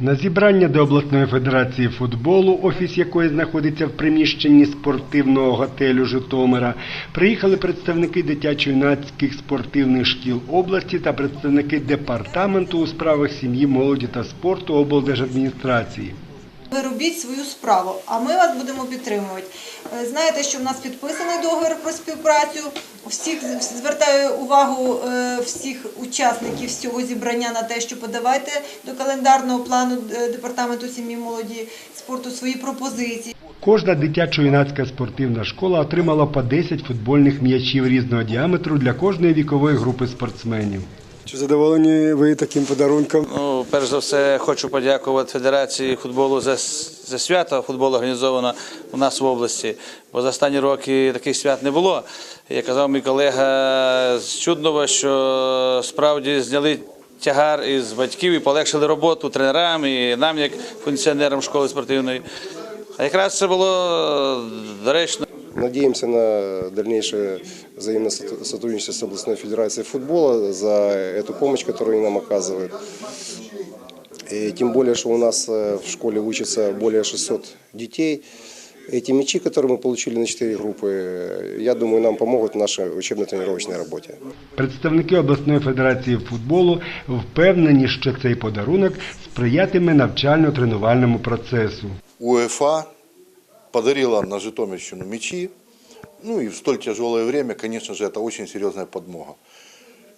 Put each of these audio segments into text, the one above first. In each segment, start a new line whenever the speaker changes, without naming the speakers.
На зібрання до обласної федерації футболу, офіс якої знаходиться в приміщенні спортивного готелю Житомира, приїхали представники дитячо-юнацьких спортивних шкіл області та представники департаменту у справах сім'ї, молоді та спорту облдержадміністрації.
Ви робіть свою справу, а ми вас будемо підтримувати. Е, Знаєте, що в нас підписаний договір про співпрацю. Всіх звертаю увагу е, всіх учасників цього зібрання на те, що подавайте до календарного плану е, департаменту сім'ї молоді спорту свої пропозиції.
Кожна дитячо-юнацька спортивна школа отримала по 10 футбольних м'ячів різного діаметру для кожної вікової групи спортсменів.
Чи задоволені ви таким подарунком?
Ну, перш за все, хочу подякувати Федерації футболу за, за свято. Футбол організовано у нас в області, бо за останні роки таких свят не було. Як казав мій колега з Чуднова, що справді зняли тягар із батьків і полегшили роботу тренерам і нам, як функціонерам школи спортивної. А якраз це було доречно.
Надеемся на дальнейшее взаимное сотр- сотрудничество с областной федерацией футбола за эту помощь, которую они нам оказывают. И тем более, что у нас э, в школе учатся более 600 детей. Эти мячи, которые мы получили на 4 группы, э, я думаю, нам помогут в нашей учебно-тренировочной работе.
Представники обласної федерації футболу впевнені, що цей подарунок сприятиме навчально-тренувальному процесу.
УЕФА подарила на Житомирщину мячи. Ну и в столь тяжелое время, конечно же, это очень серьезная подмога.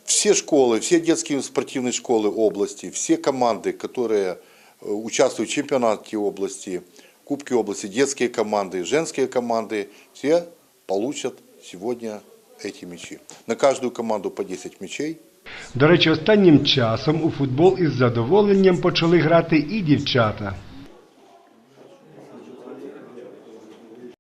Все школы, все детские спортивные школы области, все команды, которые э, участвуют в чемпионате области, Кубке области, детские команды, женские команды, все получат сегодня эти мячи. На каждую команду по 10 мячей.
До речі, останнім часом у футбол із задоволенням почали грати і дівчата.